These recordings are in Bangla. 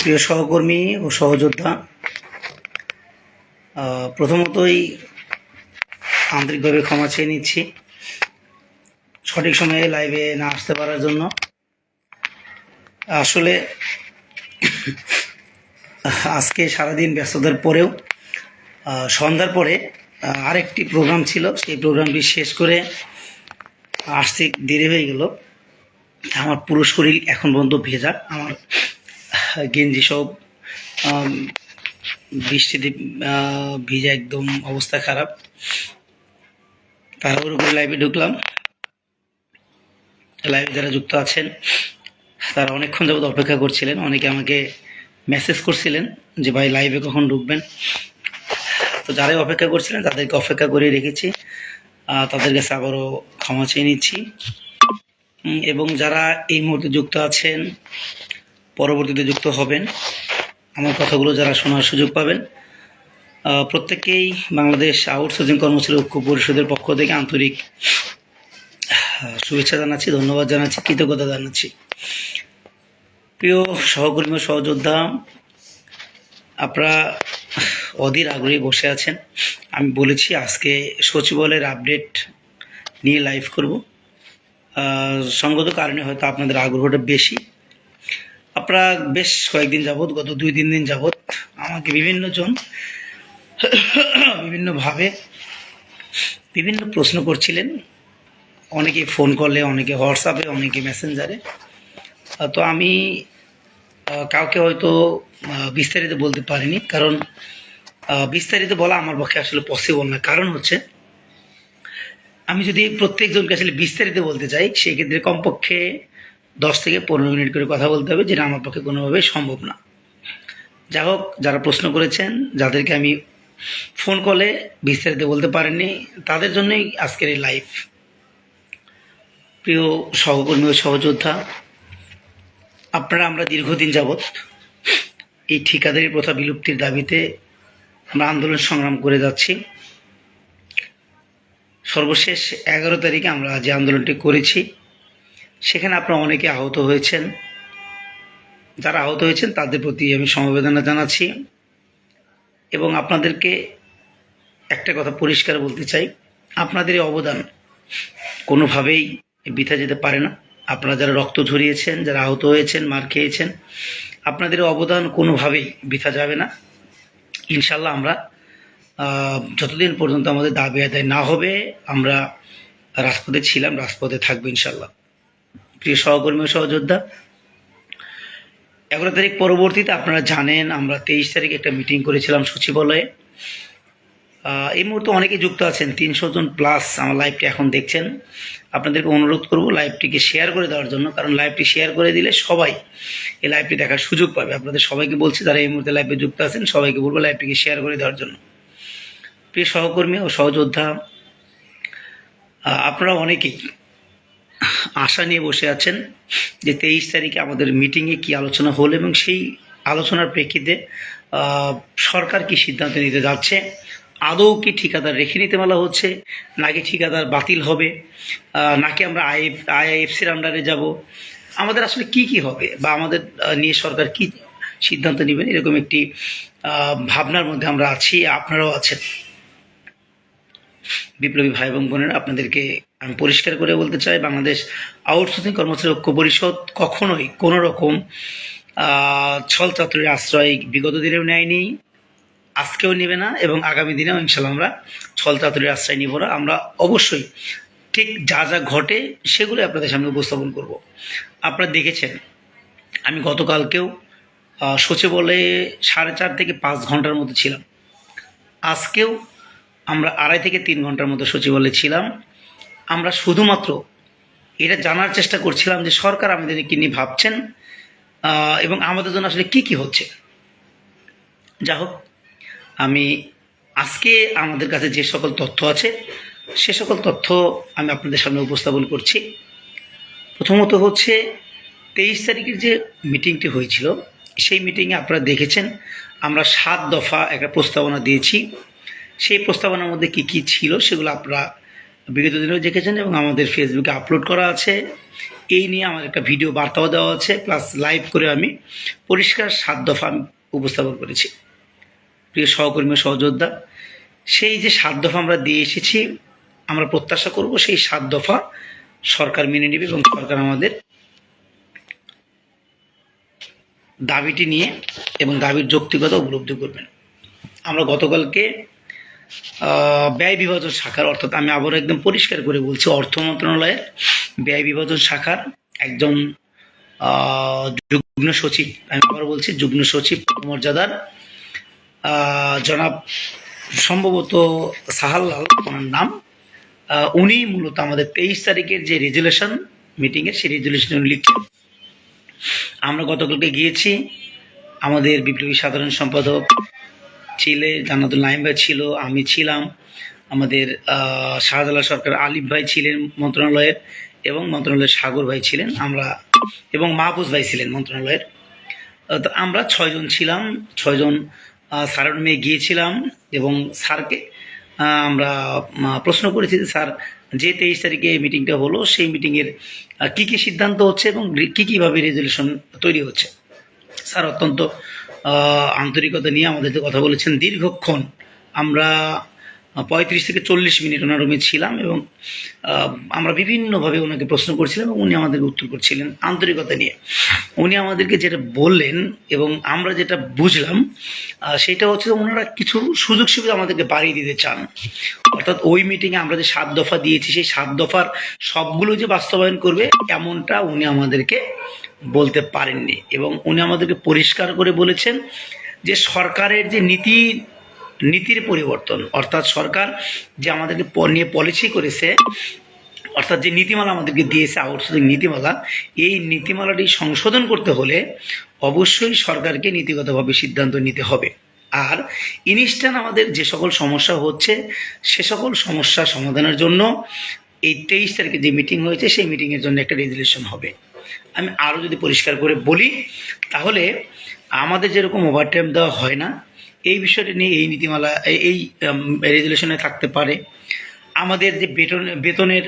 প্রিয় সহকর্মী ও সহযোদ্ধা প্রথমতই আন্তরিকভাবে ক্ষমা চেয়ে নিচ্ছি সঠিক সময়ে লাইভে না আসতে পারার জন্য। আসলে আজকে সারাদিন ব্যস্ততার পরেও সন্ধ্যার পরে আরেকটি প্রোগ্রাম ছিল, সেই প্রোগ্রামটি শেষ করে আসতে দেরি হয়ে গেল। আমার পুরো শরীর এখন পর্যন্ত ভেজা। আমার গেঞ্জি সব বৃষ্টিতে ভিজা একদম অবস্থা খারাপ। তারপর উপরে লাইভে ঢুকলাম। লাইভে যারা যুক্ত আছেন, তারা অনেকক্ষণ যাবত অপেক্ষা করছিলেন। অনেকে আমাকে মেসেজ করছিলেন যে, ভাই লাইভে কখন ঢুকবেন? তো যারাই অপেক্ষা করছিলেন, তাদেরকে অপেক্ষা করে রেখেছি। তাদের কাছে আবারও ক্ষমা চেয়ে নিচ্ছি। এবং যারা এই মুহূর্তে যুক্ত আছেন পরবর্তীতে যুক্ত হবেন আমার কথাগুলো যারা শোনার সুযোগ পাবেন আহ, প্রত্যেককেই বাংলাদেশ আউটসোর্সিং কর্মচারী ঐক্য পরিষদের পক্ষ থেকে আন্তরিক শুভেচ্ছা জানাচ্ছি ধন্যবাদ জানাচ্ছি কৃতজ্ঞতা জানাচ্ছি। প্রিয় সহকর্মী সহযোদ্ধা আপনারা অধীর আগ্রহী বসে আছেন। আমি বলেছি আজকে সচিবালয়ের আপডেট নিয়ে লাইভ করব। সঙ্গত কারণে হয়তো আপনাদের আগ্রহটা বেশি। আপনারা বেশ কয়েকদিন যাবৎ, গত দুই, তিন দিন যাবৎ আমাকে বিভিন্ন জন বিভিন্নভাবে বিভিন্ন প্রশ্ন করছিলেন। অনেকে ফোন কলে, অনেকে হোয়াটসঅ্যাপে অনেকে মেসেঞ্জারে তো আমি কাউকে হয়তো বিস্তারিত বলতে পারিনি। কারণ বিস্তারিত বলা আমার পক্ষে আসলে পসিবল না। কারণ হচ্ছে আমি যদি প্রত্যেকজনকে আসলে বিস্তারিত বলতে চাই, সেই ক্ষেত্রে কমপক্ষে দশ থেকে পনেরো মিনিট করে কথা বলতে হবে, যেটা আমার পক্ষে কোনোভাবেই সম্ভব না। যাই হোক, যারা প্রশ্ন করেছেন, যাদেরকে আমি ফোন কলে বিস্তারিত বলতে পারিনি, তাদের জন্যই আজকের এই লাইভ প্রিয় সহকর্মী ও সহযোদ্ধা, আপনারা আমরা দীর্ঘদিন যাবৎ এই ঠিকাদারি প্রথা বিলুপ্তির দাবিতে আমরা আন্দোলন সংগ্রাম করে যাচ্ছি। সর্বশেষ এগারো তারিখে আমরা যে আন্দোলনটি করেছি, সেখানে আপনারা অনেকে আহত হয়েছেন। যারা আহত হয়েছেন, তাদের প্রতি আমি সমবেদনা জানাচ্ছি। এবং আপনাদেরকে একটা কথা পরিষ্কার বলতে চাই, আপনাদের এই অবদান কোনোভাবেই বৃথা যেতে পারে না। আপনারা যারা রক্ত ঝরিয়েছেন, যারা আহত হয়েছেন, মার খেয়েছেন, আপনাদের অবদান কোনোভাবেই বৃথা যাবে না। ইনশাল্লাহ আমরা যতদিন পর্যন্ত আমাদের দাবি আদায় না হবে, আমরা রাজপথে ছিলাম, রাজপথে থাকব ইনশাল্লাহ প্রিয় সহকর্মী সহযোদ্ধা, এগারো তারিখ পরবর্তীতে আপনারা জানেন, আমরা তেইশ তারিখে একটা মিটিং করেছিলাম সচিবালয়ে। এই মুহূর্তে অনেকে যুক্ত আছেন, তিনশো জন প্লাস আমার লাইভটি এখন দেখছেন। আপনাদেরকে অনুরোধ করব লাইভটিকে শেয়ার করে দেওয়ার জন্য, কারণ লাইভটি শেয়ার করে দিলে সবাই এই লাইভটি দেখার সুযোগ পাবে। আপনাদের সবাইকে বলছি, যারা এই মুহূর্তে লাইভে যুক্ত আছেন, সবাইকে বলব লাইভটিকে শেয়ার করে দেওয়ার জন্য। প্রিয় সহকর্মী ও সহযোদ্ধা আপনারা অনেকেই আশা নিয়ে বসে আছেন যে তেইশ তারিখে আমাদের মিটিংয়ে কি আলোচনা হলো এবং সেই আলোচনার প্রেক্ষিতে সরকার কি সিদ্ধান্ত নিতে যাচ্ছে, আদৌ কি ঠিকাদার রেখে নিতে বলা হচ্ছে, নাকি ঠিকাদার বাতিল হবে নাকি আমরা আইএফ আইআইএফসির আন্ডারে যাব, আমাদের আসলে কি কি হবে বা আমাদের নিয়ে সরকার কি সিদ্ধান্ত নেবেন, এরকম একটি ভাবনার মধ্যে আমরা আছি, আপনারাও আছেন। বিপ্লবী ভাই এবং বোনেরা আপনাদেরকে আমি পরিষ্কার করে বলতে চাই বাংলাদেশ আউটসোর্সিং কর্মচারী ঐক্য পরিষদ কখনোই কোনো রকম আহ, ছলচাতুরির আশ্রয় বিগত দিনেও নেয়নি আজকেও নেবে না এবং আগামী দিনেও ইনশাল্লাহ আমরা ছল ছলচাতুরির আশ্রয় নিব না। আমরা অবশ্যই ঠিক যা যা ঘটে সেগুলো আপনাদের সামনে উপস্থাপন করব। আপনারা দেখেছেন আমি গতকালকেও সচিবালয়ে সাড়ে চার থেকে পাঁচ ঘণ্টার মতো ছিলাম। আজকেও আমরা আড়াই থেকে তিন ঘণ্টার মতো সচিবালয়ে ছিলাম। আমরা শুধুমাত্র এটা জানার চেষ্টা করছিলাম যে সরকার আমাদের আমাদেরকে নিয়ে ভাবছেন এবং আমাদের জন্য আসলে কি কি হচ্ছে। যা হোক, আমি আজকে আমাদের কাছে যে সকল তথ্য আছে, সে সকল তথ্য আমি আপনাদের সামনে উপস্থাপন করছি। প্রথমত হচ্ছে, তেইশ তারিখের যে মিটিংটি হয়েছিল, সেই মিটিংয়ে আপনারা দেখেছেন, আমরা সাত দফা একটা প্রস্তাবনা দিয়েছি। সেই প্রস্তাবনার মধ্যে কি কি ছিল সেগুলো আপনারা বিগত দিনেও দেখেছেন এবং আমাদের ফেসবুকে আপলোড করা আছে। এই নিয়ে আমার একটা ভিডিও বার্তাও দেওয়া আছে প্লাস লাইভ করে আমি পরিষ্কার সাত দফা উপস্থাপন করেছি। প্রিয় সহকর্মী সহযোদ্ধা, সেই যে সাত দফা আমরা দিয়ে এসেছি, আমরা প্রত্যাশা করব সেই সাত দফা সরকার মেনে নেবে এবং সরকার আমাদের দাবিটি নিয়ে এবং দাবির যৌক্তিকতা উপলব্ধি করবেন। আমরা গতকালকে ব্যয় বিভাজন শাখার, অর্থাৎ আমি আবার একদম পরিষ্কার করে বলছি, অর্থ মন্ত্রণালয়ের ব্যয় বিভাজন শাখার একজন যুগ্ম সচিব, আমি আবার বলছি যুগ্ম সচিব মর্যাদার জনাব সম্ভবত সাহাল্লাল ওনার নাম। উনি মূলত আমাদের তেইশ তারিখের যে রেজুলেশন মিটিংয়ের সেই রেজুলেশন লিখছেন। আমরা গতকালকে গিয়েছি, আমাদের বিপ্লবী সাধারণ সম্পাদক ছিলে জান্নাতুল নাইম ভাই ছিল আমি ছিলাম। আমাদের আহ, শাহজালাল সরকার আলিফ ভাই ছিলেন মন্ত্রণালয়ের এবং মন্ত্রণালয়ের সাগর ভাই ছিলেন আমরা এবং মাহফুজ ভাই ছিলেন মন্ত্রণালয়ের। তো আমরা ছয়জন ছিলাম ছয়জন স্যারের মেয়ে গিয়েছিলাম এবং স্যারকে আমরা প্রশ্ন করেছি যে স্যার যে তেইশ তারিখে এই মিটিংটা হলো সেই মিটিংয়ের কি কি সিদ্ধান্ত হচ্ছে এবং কি কীভাবে রেজলিউশন তৈরি হচ্ছে? স্যার অত্যন্ত আন্তরিকতা নিয়ে আমাদের কথা বলেছেন। দীর্ঘক্ষণ আমরা পঁয়ত্রিশ থেকে চল্লিশ মিনিট ওনার রুমে ছিলাম এবং আমরা বিভিন্নভাবে ওনাকে প্রশ্ন করছিলাম এবং উনি আমাদেরকে উত্তর করছিলেন আন্তরিকতা নিয়ে। উনি আমাদেরকে যেটা বললেন এবং আমরা যেটা বুঝলাম সেটা হচ্ছে ওনারা কিছু সুযোগ সুবিধা আমাদেরকে বাড়িয়ে দিতে চান। অর্থাৎ ওই মিটিংয়ে আমরা যে সাত দফা দিয়েছি, সেই সাত দফার সবগুলো যে বাস্তবায়ন করবে, এমনটা উনি আমাদেরকে বলতে পারেননি। এবং উনি আমাদেরকে পরিষ্কার করে বলেছেন যে সরকারের যে নীতি, নীতির পরিবর্তন, অর্থাৎ সরকার যে আমাদেরকে নিয়ে পলিসি করেছে, অর্থাৎ যে নীতিমালা আমাদেরকে দিয়েছে আউটসোর্সিং নীতিমালা, এই নীতিমালাটি সংশোধন করতে হলে অবশ্যই সরকারকে নীতিগতভাবে সিদ্ধান্ত নিতে হবে। আর ইনস্ট্যান্ট আমাদের যে সকল সমস্যা হচ্ছে, সে সকল সমস্যা সমাধানের জন্য এই তেইশ তারিখে যে মিটিং হয়েছে, সেই মিটিংয়ের জন্য একটা রেজলিউশন হবে। আমি আরও যদি পরিষ্কার করে বলি, তাহলে আমাদের যেরকম ওভারটাইম দেওয়া হয় না, এই বিষয়টি নিয়ে এই নীতিমালা, এই- রেজুলেশনে থাকতে পারে। আমাদের যে বেতন, বেতনের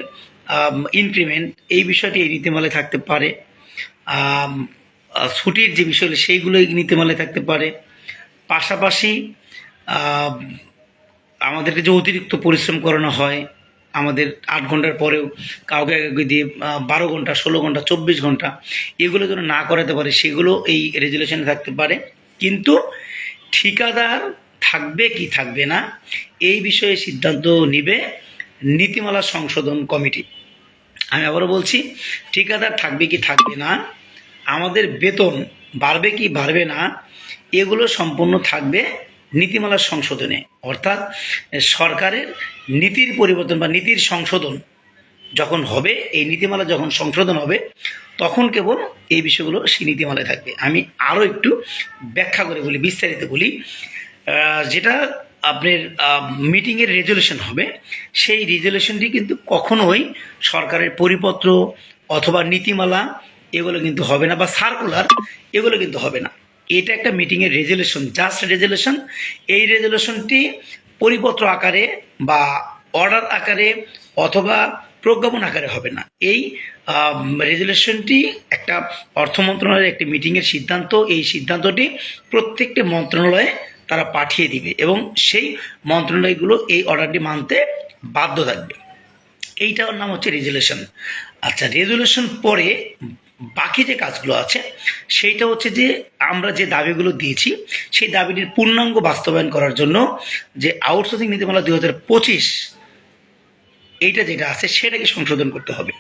ইনক্রিমেন্ট এই বিষয়টি এই নীতিমালায় থাকতে পারে। ছুটির যে বিষয়গুলো সেইগুলো এই নীতিমালায় থাকতে পারে। পাশাপাশি আমাদেরকে যে অতিরিক্ত পরিশ্রম করানো হয় আমাদের আট ঘণ্টার পরেও কাউকে দিয়ে বারো ঘণ্টা, ষোলো ঘণ্টা, চব্বিশ ঘণ্টা এগুলো যেন না করাতে পারে, সেগুলো এই রেজুলেশনে থাকতে পারে। কিন্তু ঠিকাদার থাকবে কি থাকবে না, এই বিষয়ে সিদ্ধান্ত নিবে নীতিমালা সংশোধন কমিটি। আমি আবারও বলছি, ঠিকাদার থাকবে কি থাকবে না, আমাদের বেতন বাড়বে কি বাড়বে না, এগুলো সম্পূর্ণ থাকবে নীতিমালার সংশোধনে, অর্থাৎ সরকারের নীতির পরিবর্তন বা নীতির সংশোধন যখন হবে, এই নীতিমালা যখন সংশোধন হবে, তখন কেবল এই বিষয়গুলো সেই নীতিমালায় থাকবে। আমি আরও একটু ব্যাখ্যা করে বলি, বিস্তারিত বলি। যেটা আপনার মিটিংয়ের রেজলিউশন হবে, সেই রেজলিউশনটি কিন্তু কখনোই সরকারের পরিপত্র অথবা নীতিমালা এগুলো কিন্তু হবে না বা সার্কুলার এগুলো কিন্তু হবে না। এটা একটা মিটিংয়ের রেজলিউশন জাস্ট রেজলিউশন এই রেজলিউশনটি পরিপত্র আকারে বা অর্ডার আকারে অথবা প্রজ্ঞাপন আকারে হবে না। এই রেজলিউশনটি একটা অর্থ মন্ত্রণালয়ের একটি মিটিংয়ের সিদ্ধান্ত। এই সিদ্ধান্তটি প্রত্যেকটি মন্ত্রণালয়ে তারা পাঠিয়ে দিবে এবং সেই মন্ত্রণালয়গুলো এই অর্ডারটি মানতে বাধ্য থাকবে। এইটার নাম হচ্ছে রেজুলেশন আচ্ছা রেজুলেশন পরে বাকি যে কাজগুলো আছে, সেইটা হচ্ছে যে আমরা যে দাবিগুলো দিয়েছি, সেই দাবিটির পূর্ণাঙ্গ বাস্তবায়ন করার জন্য যে আউটসোর্সিং নীতিমালা দুই হাজার পঁচিশ, এইটা যেটা আছে, সেটাকে সংশোধন করতে হবে।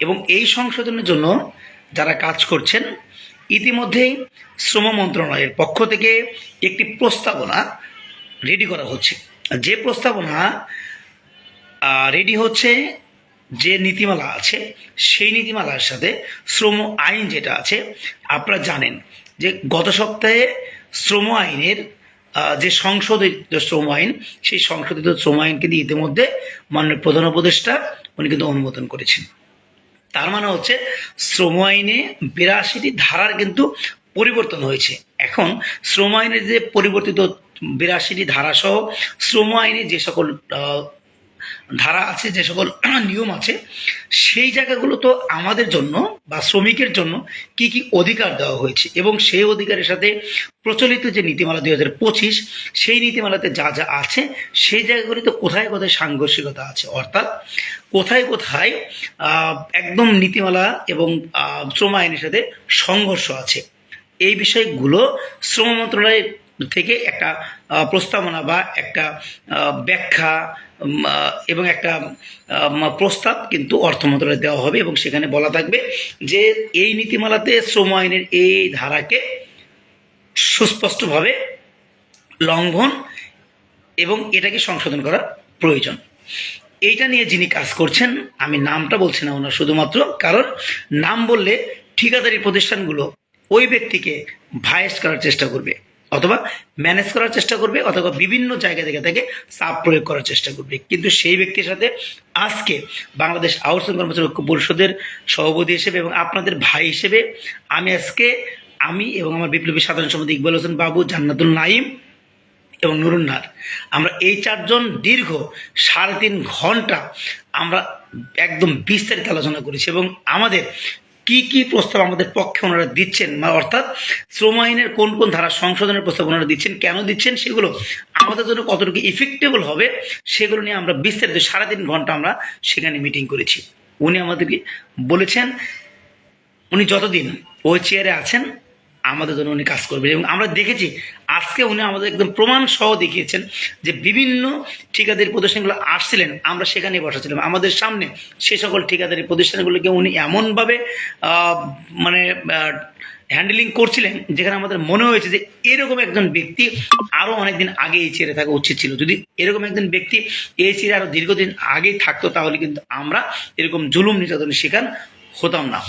এবং এই সংশোধনের জন্য যারা কাজ করছেন ইতিমধ্যেই শ্রম মন্ত্রণালয়ের পক্ষ থেকে একটি প্রস্তাবনা রেডি করা হচ্ছে। যে প্রস্তাবনা রেডি হচ্ছে যে নীতিমালা আছে, সেই নীতিমালার সাথে শ্রম আইন যেটা আছে, আপনারা জানেন যে গত সপ্তাহে শ্রম আইনের যে সংশোধিত শ্রম আইন, সেই সংশোধিত শ্রম আইন কিন্তু ইতিমধ্যে মাননীয় প্রধান উপদেষ্টা উনি কিন্তু অনুমোদন করেছেন। তার মানে হচ্ছে শ্রম আইনে বিরাশিটি ধারার কিন্তু পরিবর্তন হয়েছে। এখন শ্রম আইনের যে পরিবর্তিত বিরাশিটি ধারা সহ শ্রম আইনে যে সকল ধারা আছে, যে সকল নিয়ম আছে, সেই জায়গাগুলো তো আমাদের জন্য বা শ্রমিকের জন্য কি কি অধিকার দেওয়া হয়েছে এবং সেই অধিকারের সাথে প্রচলিত যে নীতিমালা দুই হাজার পঁচিশ, সেই নীতিমালাতে যা যা আছে, সেই জায়গাগুলিতে কোথায় কোথায় সাংঘর্ষিকতা আছে? অর্থাৎ কোথায় কোথায় একদম নীতিমালা এবং শ্রম আইনের সাথে সংঘর্ষ আছে। এই বিষয়গুলো শ্রম মন্ত্রণালয় থেকে একটা প্রস্তাবনা বা একটা ব্যাখ্যা এবং একটা প্রস্তাব কিন্তু অর্থ মন্ত্রণালয়ে দেওয়া হবে এবং সেখানে বলা থাকবে যে এই নীতিমালাতে শ্রম আইনের এই ধারাকে সুস্পষ্টভাবে লঙ্ঘন এবং এটাকে সংশোধন করা প্রয়োজন। এইটা নিয়ে যিনি কাজ করছেন, আমি নামটা বলছি না ওনার শুধুমাত্র, কারণ নাম বললে ঠিকাদারি প্রতিষ্ঠানগুলো ওই ব্যক্তিকে ভায়েস করার চেষ্টা করবে। অথবা ম্যানেজ করার চেষ্টা করবে অথবা বিভিন্ন জায়গা থেকে তাকে চাপ প্রয়োগ করার চেষ্টা করবে। কিন্তু সেই ব্যক্তির সাথে আজকে বাংলাদেশ আউটসোর্সিং কর্মচারী ঐক্য পরিষদের সভাপতি হিসেবে এবং আপনাদের ভাই হিসেবে আমি আজকে আমি এবং আমার বিপ্লবী সাধারণ সম্পাদক ইকবাল হোসেন বাবু, জান্নাতুল নাইম এবং নুরুন্নার আমরা এই চারজন দীর্ঘ সাড়ে তিন ঘণ্টা আমরা একদম বিস্তারিত আলোচনা করেছি এবং আমাদের কি কি প্রস্তাব আমাদের পক্ষে ওনারা দিচ্ছেন? অর্থাৎ শ্রম আইনের কোন কোন ধারা সংশোধনের প্রস্তাব ওনারা দিচ্ছেন? কেন দিচ্ছেন? সেগুলো আমাদের জন্য কতটুকু ইফেক্টেবল হবে? সেগুলো নিয়ে আমরা বিস্তারিত সাড়ে তিন ঘণ্টা আমরা সেখানে মিটিং করেছি। উনি আমাদেরকে বলেছেন, উনি যতদিন ওই চেয়ারে আছেন আমাদের জন্য উনি কাজ করবেন। এবং আমরা দেখেছি, আজকে উনি আমাদের একদম প্রমাণ সহ দেখিয়েছেন যে বিভিন্ন ঠিকাদারি প্রতিষ্ঠানগুলো আসছিলেন, আমরা সেখানে বসাছিলাম। আমাদের সামনে সে সকল ঠিকাদারি প্রতিষ্ঠানগুলোকে উনি এমনভাবে মানে হ্যান্ডেলিং করছিলেন, যেখানে আমাদের মনে হয়েছে যে এরকম একজন ব্যক্তি আরও অনেকদিন আগে এই চেয়ারে থাকা উচিত ছিল। যদি এরকম একজন ব্যক্তি এই চেয়ারে আরও দীর্ঘদিন আগেই থাকতো, তাহলে কিন্তু আমরা এরকম জুলুম নির্যাতনের শিকার হতাম না।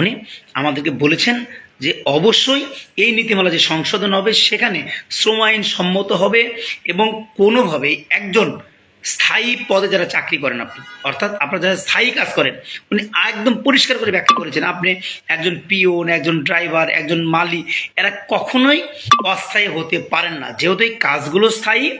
উনি আমাদেরকে বলেছেন যে অবশ্যই এই নীতিমালা যে সংশোধন হবে, সেখানে শ্রম আইন সম্মত হবে এবং কোনোভাবেই একজন স্থায়ী পদে যারা চাকরি করেন আপনি, অর্থাৎ আপনারা যারা স্থায়ী কাজ করেন, উনি একদম পরিষ্কার করে ব্যাখ্যা করেছেন, আপনি একজন পিওন, একজন ড্রাইভার, একজন মালি এরা কখনোই অস্থায়ী হতে পারেন না। যেহেতু এই কাজগুলো স্থায়ী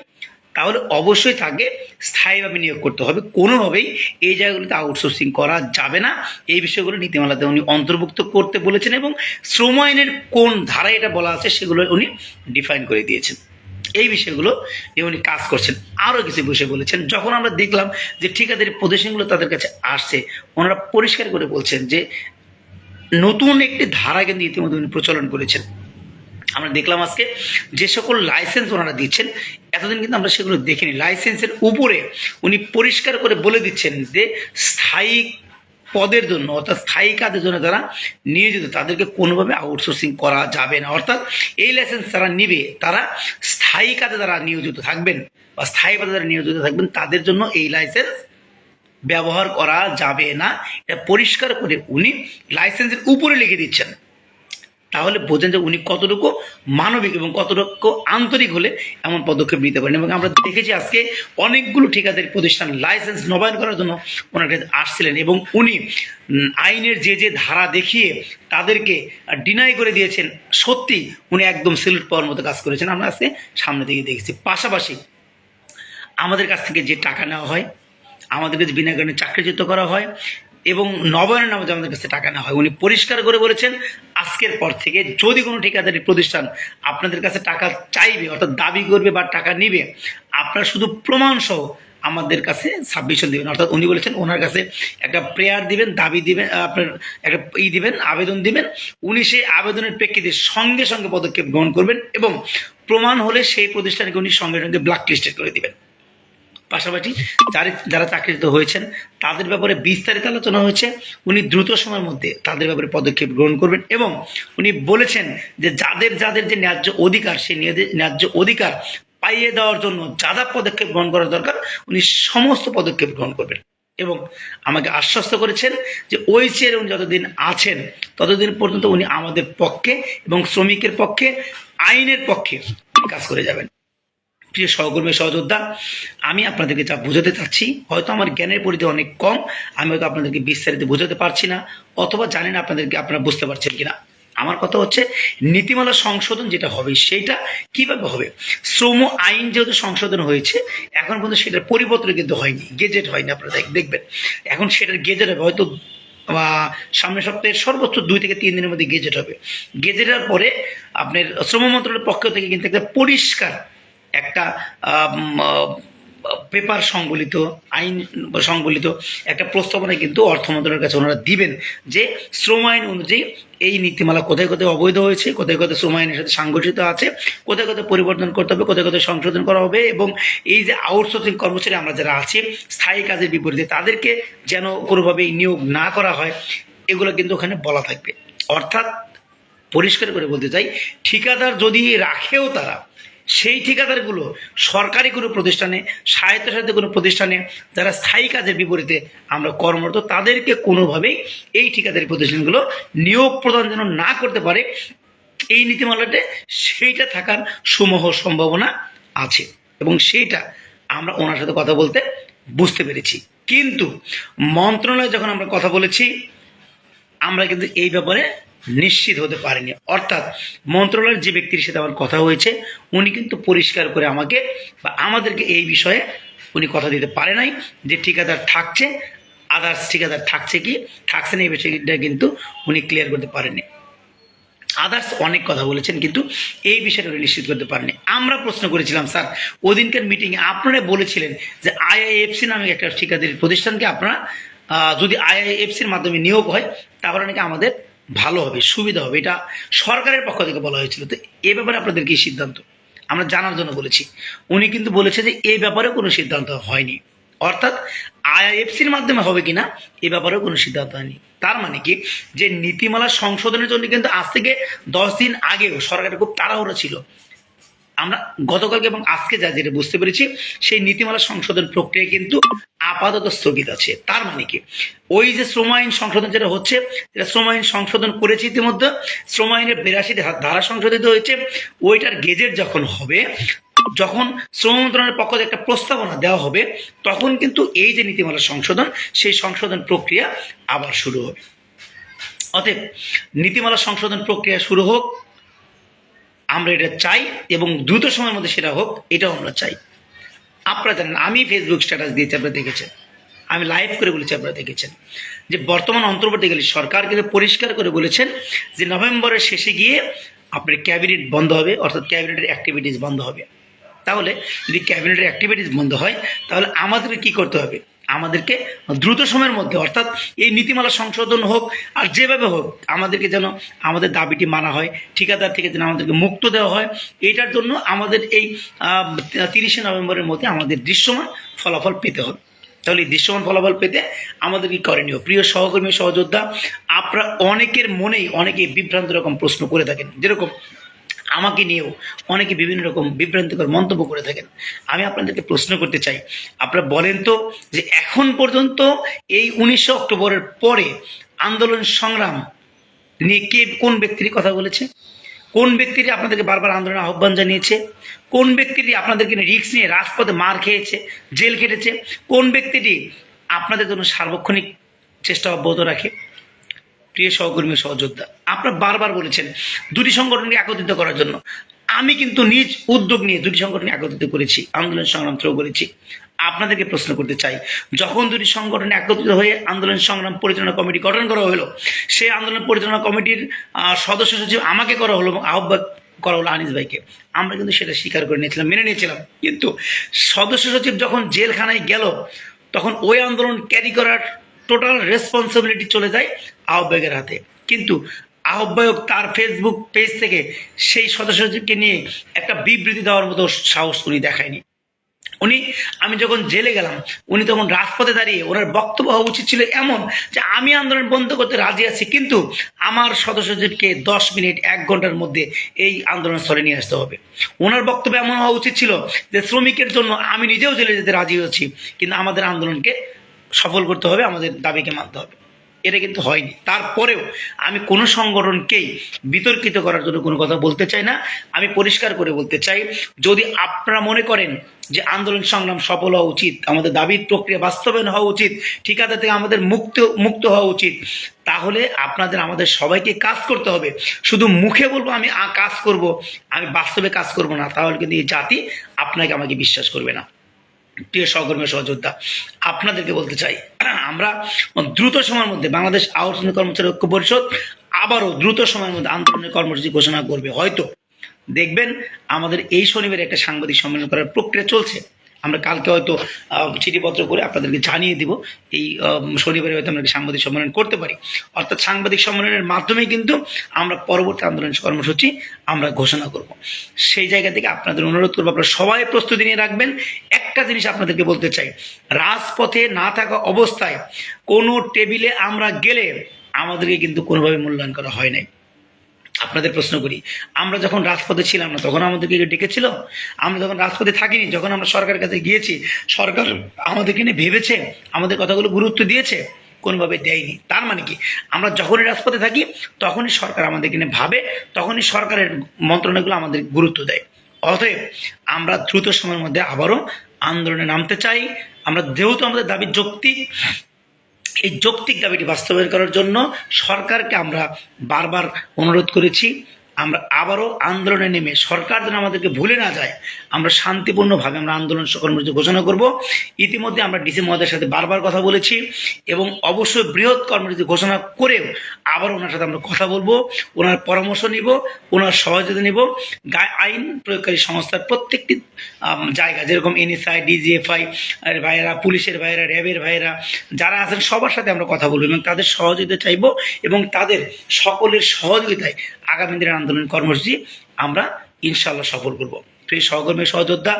তাহলে অবশ্যই তাকে স্থায়ীভাবে নিয়োগ করতে হবে। কোনোভাবেই এই জায়গাগুলিতে আউটসোর্সিং করা যাবে না। এই বিষয়গুলো নীতিমালাতে উনি অন্তর্ভুক্ত করতে বলেছেন এবং শ্রম আইনের কোন ধারায় এটা বলা আছে সেগুলো উনি ডিফাইন করে দিয়েছেন। এই বিষয়গুলো উনি কাজ করছেন। আরও কিছু বিষয় বলেছেন। যখন আমরা দেখলাম যে ঠিকাদারি প্রতিষ্ঠানগুলো তাদের কাছে আসছে, ওনারা পরিষ্কার করে বলছেন যে নতুন একটি ধারা কিন্তু ইতিমধ্যে উনি প্রচলন করেছেন। আমরা দেখলাম আজকে যে সকল লাইসেন্স ওনারা দিচ্ছেন, এতদিন কিন্তু আমরা সেগুলো দেখিনি। লাইসেন্সের উপরে উনি পরিষ্কার করে বলে দিচ্ছেন যে স্থায়ী পদের জন্য, অর্থাৎ স্থায়ী কাজের জন্য যারা নিয়োজিত, তাদেরকে কোনোভাবে আউটসোর্সিং করা যাবে না। অর্থাৎ এই লাইসেন্স যারা নিবে, তারা স্থায়ী কাজে যারা নিয়োজিত থাকবেন বা স্থায়ী পদে যারা নিয়োজিত থাকবেন, তাদের জন্য এই লাইসেন্স ব্যবহার করা যাবে না। এটা পরিষ্কার করে উনি লাইসেন্সের উপরে লিখে দিচ্ছেন। তাহলে বোঝেন যে উনি কতটুকু মানবিক এবং কতটুকু আন্তরিক হলে এমন পদক্ষেপ নিতে পারেন। এবং আমরা দেখেছি আজকে অনেকগুলো ঠিকাদারি প্রতিষ্ঠান লাইসেন্স নবায়ন করার জন্য ওনার কাছে আসছিলেন এবং উনি আইনের যে যে ধারা দেখিয়ে তাদেরকে ডিনাই করে দিয়েছেন, সত্যি উনি একদম সিলেক্ট পাওয়ার মতো কাজ করেছেন। আমরা আজকে সামনে থেকে দেখেছি। পাশাপাশি আমাদের কাছ থেকে যে টাকা নেওয়া হয় আমাদেরকে বিনা কারণে চাকরিচ্যুত করা হয় এবং নবায়নের নামে আমাদের কাছে টাকা নেওয়া হয়। উনি পরিষ্কার করে বলেছেন, আজকের পর থেকে যদি কোনো ঠিকাদারি প্রতিষ্ঠান আপনাদের কাছে টাকা চাইবে, অর্থাৎ দাবি করবে বা টাকা নিবে, আপনারা শুধু প্রমাণ সহ আমাদের কাছে সাবমিশন দিবেন। অর্থাৎ উনি বলেছেন, ওনার কাছে একটা প্রেয়ার দিবেন, দাবি দিবেন, আপনার একটা ই দিবেন, আবেদন দিবেন। উনি সেই আবেদনের প্রেক্ষিতে সঙ্গে সঙ্গে পদক্ষেপ গ্রহণ করবেন এবং প্রমাণ হলে সেই প্রতিষ্ঠানকে উনি সঙ্গে সঙ্গে ব্ল্যাক লিস্টেড করে দিবেন। পাশাপাশি যারা চাকরিত হয়েছেন, তাদের ব্যাপারে বিস্তারিত আলোচনা হয়েছে। উনি দ্রুত সময়ের মধ্যে তাদের ব্যাপারে পদক্ষেপ গ্রহণ করবেন এবং উনি বলেছেন যে যাদের যাদের যে ন্যায্য অধিকার, সেই ন্যায্য অধিকার পাইয়ে দেওয়ার জন্য যা যা পদক্ষেপ গ্রহণ করা দরকার, উনি সমস্ত পদক্ষেপ গ্রহণ করবেন। এবং আমাকে আশ্বস্ত করেছেন যে ওই চেয়ারে উনি যতদিন আছেন, ততদিন পর্যন্ত উনি আমাদের পক্ষে এবং শ্রমিকের পক্ষে, আইনের পক্ষে কাজ করে যাবেন। প্রিয় সহকর্মী সহযোদ্ধা, আমি আপনাদেরকে যা বোঝাতে চাচ্ছি, হয়তো আমার জ্ঞানের পরিধি অনেক কম, আমি হয়তো আপনাদেরকে বিস্তারিত বোঝাতে পারছি না, অথবা জানি না আপনাদেরকে আপনারা বুঝতে পারছেন কিনা। আমার কথা হচ্ছে, নীতিমালা সংশোধন যেটা হবে সেটা কীভাবে হবে? শ্রম আইন যেহেতু সংশোধন হয়েছে, এখন পর্যন্ত সেটার পরিবর্তন কিন্তু হয়নি, গেজেট হয়নি আপনারা দেখবেন। এখন সেটার গেজেট হবে, হয়তো সামনের সপ্তাহে সর্বোচ্চ দুই থেকে তিন দিনের মধ্যে গেজেট হবে। গেজেটের পরে আপনার শ্রম মন্ত্রণালয়ের পক্ষ থেকে কিন্তু একটা পরিষ্কার একটা পেপার সংবলিত, আইন সংবলিত একটা প্রস্তাবনা কিন্তু অর্থ মন্ত্রণালয়ের কাছে ওনারা দিবেন যে শ্রম আইন অনুযায়ী এই নীতিমালা কোথায় কোথায় অবৈধ হয়েছে, কোথায় কোথায় শ্রম আইনের সাথে সাংগঠিত আছে, কোথায় কোথায় পরিবর্তন করতে হবে, কোথায় কোথায় সংশোধন করা হবে এবং এই যে আউটসোর্সিং কর্মচারী আমরা যারা আছি, স্থায়ী কাজের বিপরীতে তাদেরকে যেন কোনোভাবেই নিয়োগ না করা হয়, এগুলো কিন্তু ওখানে বলা থাকবে। অর্থাৎ পরিষ্কার করে বলতে চাই, ঠিকাদার যদি রাখেও তারা সেই ঠিকাদারগুলো সরকারি কোনো প্রতিষ্ঠানে, স্বায়ত্তশাসিত কোনো প্রতিষ্ঠানে যারা স্থায়ী কাজের বিপরীতে আমরা কর্মরত, তাদেরকে কোনোভাবেই এই ঠিকাদারি প্রতিষ্ঠানগুলো নিয়োগ প্রদান যেন না করতে পারে, এই নীতিমালাতে সেইটা থাকার সুমহ সম্ভাবনা আছে এবং সেইটা আমরা ওনার সাথে কথা বলতে বুঝতে পেরেছি। কিন্তু মন্ত্রণালয়ে যখন আমরা কথা বলেছি, আমরা কিন্তু এই ব্যাপারে নিশ্চিত হতে পারেনি। অর্থাৎ মন্ত্রণালয়ের যে ব্যক্তির সাথে আমার কথা হয়েছে, উনি কিন্তু পরিষ্কার করে আমাকে বা আমাদেরকে এই বিষয়ে উনি কথা দিতে পারে নাই যে ঠিকাদার থাকছে আদার্স ঠিকাদার থাকছে কি, থাকছে না এই বিষয়টা কিন্তু উনি ক্লিয়ার করতে পারেননি। আদার্স অনেক কথা বলেছেন কিন্তু এই বিষয়টা উনি নিশ্চিত করতে পারেনি আমরা প্রশ্ন করেছিলাম, স্যার, ওদিনকার মিটিংয়ে আপনারা বলেছিলেন যে আইআইএফসি নামে একটা ঠিকাদারি প্রতিষ্ঠানকে আপনারা যদি আইআইএফসির মাধ্যমে নিয়োগ হয়, তাহলে নাকি আমাদের ভালো হবে, সুবিধা হবে। এটা সরকারের পক্ষ থেকে বলা হয়েছিল। তো এ ব্যাপারে আপনাদের কি সিদ্ধান্ত? আমরা জানার জন্য বলেছি। উনি কিন্তু বলেছে যে এই ব্যাপারে কোনো সিদ্ধান্ত হয়নি। অর্থাৎ আইএফসির মাধ্যমে হবে কিনা, এ ব্যাপারেও কোনো সিদ্ধান্ত হয়নি। তার মানে কি? যে নীতিমালা সংশোধনের জন্য কিন্তু আজ থেকে দশ দিন আগেও সরকারের খুব তাড়াহুড়ো ছিল। আমরা গতকালকে এবং আজকে যা যেটা বুঝতে পেরেছি, সেই নীতিমালা সংশোধন প্রক্রিয়া কিন্তু আপাতত স্থগিত আছে। তার মানে কি? ওই যে শ্রম আইন সংশোধন যেটা হচ্ছে শ্রম আইন সংশোধন করেছে ইতিমধ্যে শ্রম আইনের বিরাশি ধারা সংশোধিত হয়েছে, ওইটার গেজেট যখন হবে, যখন শ্রম মন্ত্রণালয়ের পক্ষ থেকে একটা প্রস্তাবনা দেওয়া হবে, তখন কিন্তু এই যে নীতিমালা সংশোধন, সেই সংশোধন প্রক্রিয়া আবার শুরু হবে। অতএব নীতিমালা সংশোধন প্রক্রিয়া শুরু হোক আমরা এটা চাই এবং দ্রুত সময়ের মধ্যে সেটা হোক, এটাও আমরা চাই। আপনারা জানেন, আমি ফেসবুক স্ট্যাটাস দিয়েছি, আপনারা দেখেছেন। আমি লাইভ করে বলেছি, আপনারা দেখেছেন। যে বর্তমান অন্তর্বর্তীকালীন সরকার কিন্তু পরিষ্কার করে বলেছেন যে নভেম্বরের শেষে গিয়ে আপনার ক্যাবিনেট বন্ধ হবে, অর্থাৎ ক্যাবিনেটের অ্যাক্টিভিটিস বন্ধ হবে। তাহলে যদি ক্যাবিনেটের অ্যাক্টিভিটিস বন্ধ হয়, তাহলে আমাদেরকে কি করতে হবে? আমাদেরকে দ্রুত সময়ের মধ্যে, অর্থাৎ এই নীতিমালা সংশোধন হোক আর যেভাবে হোক, আমাদেরকে যেন আমাদের দাবিটি মানা হয়, ঠিকাদার থেকে যেন আমাদেরকে মুক্ত দেওয়া হয়, এটার জন্য আমাদের এই তিরিশে নভেম্বরের মধ্যে আমাদের দৃশ্যমান ফলাফল পেতে হবে। তাহলে এই দৃশ্যমান ফলাফল পেতে আমাদের কি করণীয়? প্রিয় সহকর্মী, সহযোদ্ধা, আপনারা অনেকের মনেই অনেকে বিভ্রান্ত রকম প্রশ্ন করে থাকেন, যেরকম আমাকে নিয়েও অনেকে বিভিন্ন রকম বিভ্রান্তিকর মন্তব্য করে থাকেন। আমি আপনাদেরকে প্রশ্ন করতে চাই, আপনারা বলেন তো যে এখন পর্যন্ত এই উনিশে অক্টোবরের পরে আন্দোলন সংগ্রাম নিয়ে কে কোন ব্যক্তির কথা বলেছে? কোন ব্যক্তিটি আপনাদেরকে বারবার আন্দোলনের আহ্বান জানিয়েছে? কোন ব্যক্তিটি আপনাদেরকে রিক্স নিয়ে রাজপথে মার খেয়েছে, জেল কেটেছে কোন ব্যক্তিটি আপনাদের জন্য সার্বক্ষণিক চেষ্টা অব্যাহত রাখে? প্রিয় সহকর্মী সহযোদ্ধা, আপনারা বারবার বলেছেন দুটি সংগঠনকে একত্রিত করার জন্য। আমি কিন্তু নিজ উদ্যোগ নিয়ে দুটি সংগঠন একত্রিত করেছি, আন্দোলন সংগ্রাম থ্রো করেছি। আপনাদেরকে প্রশ্ন করতে চাই, যখন দুটি সংগঠন একত্রিত হয়ে আন্দোলন সংগ্রাম পরিচালনা কমিটি গঠন করা হলো, সেই আন্দোলন পরিচালনা কমিটির সদস্য সচিব আমাকে করা হলো এবং আহ্বায়ক করা হলো আনিস ভাইকে। আমরা কিন্তু সেটা স্বীকার করে নিয়েছিলাম, মেনে নিয়েছিলাম। কিন্তু সদস্য সচিব যখন জেলখানায় গেল, তখন ওই আন্দোলন ক্যারি করার টোটাল রেসপন্সিবিলিটি চলে যায় আহ্বায়কের হাতে। কিন্তু আহ্বায়ক তার ফেসবুক পেজ থেকে সেই সদস্য সচিবকে নিয়ে একটা বিবৃতি দেওয়ার মতো সাহস উনি দেখায়নি। উনি, আমি যখন জেলে গেলাম, উনি তখন রাজপথে দাঁড়িয়ে ওনার বক্তব্য হওয়া উচিত ছিল এমন যে, আমি আন্দোলন বন্ধ করতে রাজি আছি, কিন্তু আমার সদস্য সচিবকে দশ মিনিট, এক ঘণ্টার মধ্যে এই আন্দোলন স্থলে নিয়ে আসতে হবে। ওনার বক্তব্য এমন হওয়া উচিত ছিল যে, শ্রমিকের জন্য আমি নিজেও জেলে যেতে রাজি হচ্ছি কিন্তু আমাদের আন্দোলনকে সফল করতে হবে, আমাদের দাবিকে মানতে হবে। এটা কিন্তু হয়নি। তারপরেও আমি কোনো সংগঠনকেই বিতর্কিত করার জন্য কোনো কথা বলতে চাই না। আমি পরিষ্কার করে বলতে চাই, যদি আপনারা মনে করেন যে আন্দোলন সংগ্রাম সফল হওয়া উচিত, আমাদের দাবির প্রক্রিয়া বাস্তবায়ন হওয়া উচিত, ঠিকাদার থেকে আমাদের মুক্ত মুক্ত হওয়া উচিত, তাহলে আপনাদের, আমাদের সবাইকে কাজ করতে হবে। শুধু মুখে বলব, আমি কাজ করব, আমি বাস্তবে কাজ করব না, তাহলে কিন্তু এই জাতি আপনাকে আমাকে বিশ্বাস করবে না। প্রিয় সহকর্মী সহযোদ্ধা, আপনাদেরকে বলতে চাই, আমরা দ্রুত সময়ের মধ্যে বাংলাদেশ আউটসোর্সিং কর্মচারী ঐক্য পরিষদ আবারও দ্রুত সময়ের মধ্যে আন্দোলনের কর্মসূচি ঘোষণা করবে। হয়তো দেখবেন আমাদের এই শনিবার একটা সাংবাদিক সম্মেলন করার প্রক্রিয়া চলছে। আমরা কালকে হয়তো চিঠিপত্র করে আপনাদেরকে জানিয়ে দিব। এই শনিবারে হয়তো আমরা সাংবাদিক সম্মেলন করতে পারি। অর্থাৎ সাংবাদিক সম্মেলনের মাধ্যমেই কিন্তু আমরা পরবর্তী আন্দোলন কর্মসূচি আমরা ঘোষণা করব। সেই জায়গা থেকে আপনাদের অনুরোধ করব, আপনারা সবাই প্রস্তুতি নিয়ে রাখবেন। একটা জিনিস আপনাদেরকে বলতে চাই, রাজপথে না থাকা অবস্থায় কোনো টেবিলে আমরা গেলে আমাদেরকে কিন্তু কোনোভাবে মূল্যায়ন করা হয় নাই। আপনাদের প্রশ্ন করি। আমরা যখন রাজপথে ছিলাম না তখন আমাদেরকে ডেকেছিল? আমরা যখন রাজপথে থাকিনি যখন আমরা সরকারের কাছে গিয়েছি সরকার আমাদেরকে নিয়ে ভেবেছে আমাদের কথাগুলো গুরুত্ব দিয়েছে কোনোভাবে দেয়নি। তার মানে কি? আমরা যখনই রাজপথে থাকি তখনই সরকার আমাদেরকে নিয়ে ভাবে তখনই সরকারের মন্ত্রণালয়গুলো আমাদের গুরুত্ব দেয়। অতএব আমরা দ্রুত সময়ের মধ্যে আবারও আন্দোলনে নামতে চাই। আমরা যেহেতু আমাদের দাবি যৌক্তিক এই যৌক্তিক দাবিটি বাস্তবায়ন করার জন্য সরকারকে আমরা বারবার অনুরোধ করেছি। আমরা আবারও আন্দোলনে নেমে সরকার যেন আমাদেরকে ভুলে না যায়, আমরা শান্তিপূর্ণভাবে আমরা আন্দোলন কর্মসূচি ঘোষণা করব। ইতিমধ্যে আমরা ডিসি মহোদয়ের সাথে বারবার কথা বলেছি এবং অবশ্যই বৃহৎ কর্মসূচি ঘোষণা করেও আবার ওনার সাথে আমরা কথা বলব, ওনার পরামর্শ নিব, ওনার সহযোগিতা নিব। আইন প্রয়োগকারী সংস্থার প্রত্যেকটি জায়গা, যেরকম এনএসআই, ডিজিএফআই ভাইয়েরা, পুলিশের ভাইয়েরা, র্যাবের ভাইয়েরা, যারা আছেন, সবার সাথে আমরা কথা বলব এবং তাদের সহযোগিতা চাইব এবং তাদের সকলের সহযোগিতায় আগামী দিনের আন্দোলন কর্মসূচি আমরা ইনশাল্লাহ সফল করব। প্রিয় সহকর্মী, সহযোদ্ধা,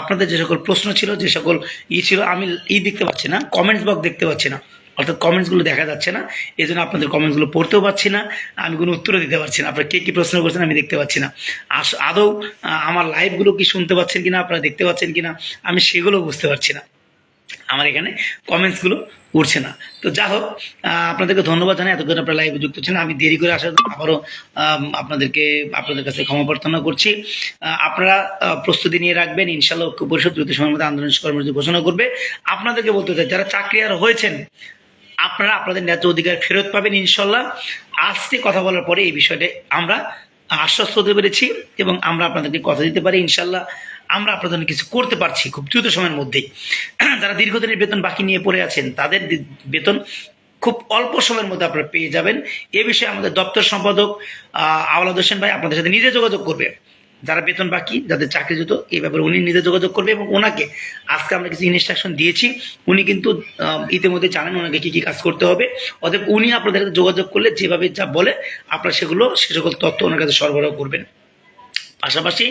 আপনাদের যে সকল প্রশ্ন ছিল, যে সকল ই ছিল, আমি ই দেখতে পাচ্ছি না কমেন্টস বক্স দেখতে পাচ্ছি না। অর্থাৎ কমেন্টসগুলো দেখা যাচ্ছে না এই জন্য আপনাদের কমেন্টসগুলো পড়তেও পারছি না, আমি কোনো উত্তরও দিতে পারছি না। আপনারা কে কী প্রশ্ন করছেন আমি দেখতে পাচ্ছি না। আস আদৌ আমার লাইভগুলো কি শুনতে পাচ্ছেন কিনা, আপনারা দেখতে পাচ্ছেন কিনা, আমি সেগুলো বুঝতে পারছি না। আমার এখানে কমেন্টসগুলো উঠছে না। তো যা হোক আপনাদেরকে ধন্যবাদ জানাই, এতক্ষণ আপনারা লাইভে যুক্ত ছিলেন। আমি দেরি করে আসার জন্য আবারও আপনাদেরকে, আপনাদের কাছে ক্ষমা প্রার্থনা করছি। আপনারা প্রস্তুতি নিয়ে রাখবেন। ইনশাল্লাহ ঐক্য পরিষদ দ্রুত সময়ের মধ্যে আন্দোলন কর্মসূচি ঘোষণা করবে। আপনাদেরকে বলতে চাই, যারা চাকরি আর হয়েছেন, আপনারা আপনাদের ন্যায্য অধিকার ফেরত পাবেন ইনশাল্লাহ আজকে কথা বলার পরে এই বিষয়টা আমরা আশ্বস্ত হতে পেরেছি এবং আমরা আপনাদেরকে কথা দিতে পারি ইনশাল্লাহ আমরা আপনাদের কিছু করতে পারছি খুব দ্রুত সময়ের মধ্যেই। যারা দীর্ঘদিনের বেতন বাকি নিয়ে পড়ে আছেন তাদের বেতন খুব অল্প সময়ের মধ্যে আপনারা পেয়ে যাবেন। এ বিষয়ে আমাদের দপ্তর সম্পাদক আহ, আওলাদ হোসেন ভাই আপনাদের সাথে নিজে যোগাযোগ করবে। যারা বেতন বাকি যাদের চাকরি যেত এই ব্যাপারে উনি নিজে যোগাযোগ করবে এবং ওনাকে আজকে আমরা কিছু ইনস্ট্রাকশন দিয়েছি। উনি কিন্তু ইতিমধ্যে জানেন ওনাকে কি কি কাজ করতে হবে। অতএব উনি আপনাদের যোগাযোগ করলে যেভাবে যা বলে আপনারা সেগুলো সে সকল তথ্য ওনার কাছে সরবরাহ করবেন। পাশাপাশি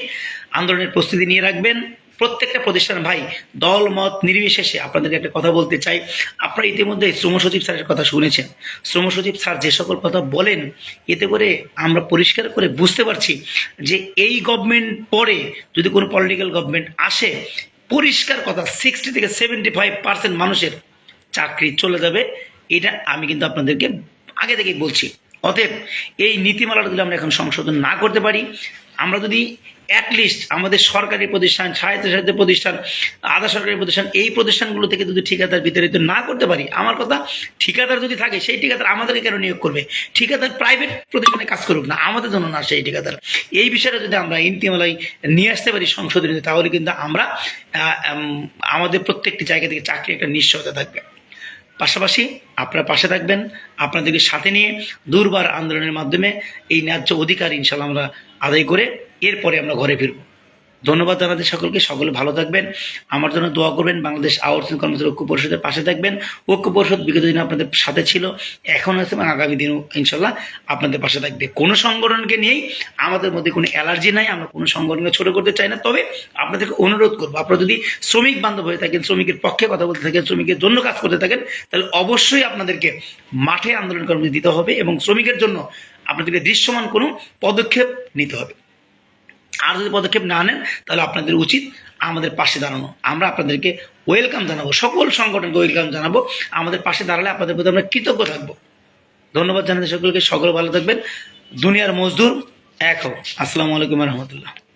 আন্দোলনের প্রস্তুতি নিয়ে রাখবেন। প্রত্যেকটা প্রতিষ্ঠান, ভাই, দল, মত নির্বিশেষে আপনাদেরকে একটা কথা বলতে চাই। আপনারা ইতিমধ্যে শ্রম সচিব স্যারের কথা শুনেছেন। শ্রম সচিব স্যার যে সকল কথা বলেন, এতে করে আমরা পরিষ্কার করে বুঝতে পারছি যে এই গভর্নমেন্ট পরে যদি কোনো পলিটিক্যাল গভর্নমেন্ট আসে, পরিষ্কার কথা সিক্সটি থেকে সেভেন্টি ফাইভ পার্সেন্ট মানুষের চাকরি চলে যাবে। এটা আমি কিন্তু আপনাদেরকে আগে থেকেই বলছি। অতএব এই নীতিমালাগুলো আমরা এখন সংশোধন না করতে পারি আমরা যদি অ্যাটলিস্ট আমাদের সরকারি প্রতিষ্ঠান, স্বায়ত্তশাসিত প্রতিষ্ঠান, আধা সরকারি প্রতিষ্ঠান, এই প্রতিষ্ঠানগুলো থেকে যদি ঠিকাদার বিতাড়িত না করতে পারি, আমার কথা ঠিকাদার যদি থাকে, সেই ঠিকাদার আমাদেরকে কেন নিয়োগ করবে? ঠিকাদার প্রাইভেট প্রতিষ্ঠানে কাজ করুক না, আমাদের জন্য না সেই ঠিকাদার। এই বিষয়টা যদি আমরা ইনতিমালাই নিয়ে আসতে পারি সংশোধনী তাহলে কিন্তু আমরা আমাদের প্রত্যেকটি জায়গা থেকে চাকরি একটা নিশ্চয়তা থাকবে। পাশাপাশি আপনারা পাশে থাকবেন, আপনাদেরকে সাথে নিয়ে দুর্বার আন্দোলনের মাধ্যমে এই ন্যায্য অধিকার ইনশাল্লাহ আমরা আদায় করে এরপরে আমরা ঘরে ফিরব। ধন্যবাদ জানাতে সকলকে। সকলে ভালো থাকবেন। আমার জন্য দোয়া করবেন। বাংলাদেশ আউটসোর্সিং কর্মচারী ঐক্য পরিষদের পাশে থাকবেন। ঐক্য পরিষদ বিগত দিনে আপনাদের সাথে ছিল, এখন আছে এবং আগামী দিনও ইনশাল্লাহ আপনাদের পাশে থাকবে। কোনো সংগঠনকে নিয়েই আমাদের মধ্যে কোনো অ্যালার্জি নাই, আমরা কোনো সংগঠনকে ছোট করতে চাই না। তবে আপনাদেরকে অনুরোধ করব, আপনারা যদি শ্রমিক বান্ধব হয়ে থাকেন, শ্রমিকের পক্ষে কথা বলতে থাকেন, শ্রমিকের জন্য কাজ করতে থাকেন, তাহলে অবশ্যই আপনাদেরকে মাঠে আন্দোলন কর্মসূচি দিতে হবে এবং শ্রমিকের জন্য আপনাদেরকে দৃশ্যমান কোনো পদক্ষেপ নিতে হবে। আর যদি পদক্ষেপ না নেন, তাহলে আপনাদের উচিত আমাদের পাশে দাঁড়ানো। আমরা আপনাদেরকে ওয়েলকাম জানাব, সকল সংগঠনকে ওয়েলকাম জানাব। আমাদের পাশে দাঁড়ালে আপনাদের প্রতি আমরা কৃতজ্ঞ থাকব। ধন্যবাদ জানাতে সকলকে, সকল ভালো থাকবেন। দুনিয়ার মজদুর এক হোক আসসালামু আলাইকুম রহমতুল্লাহ।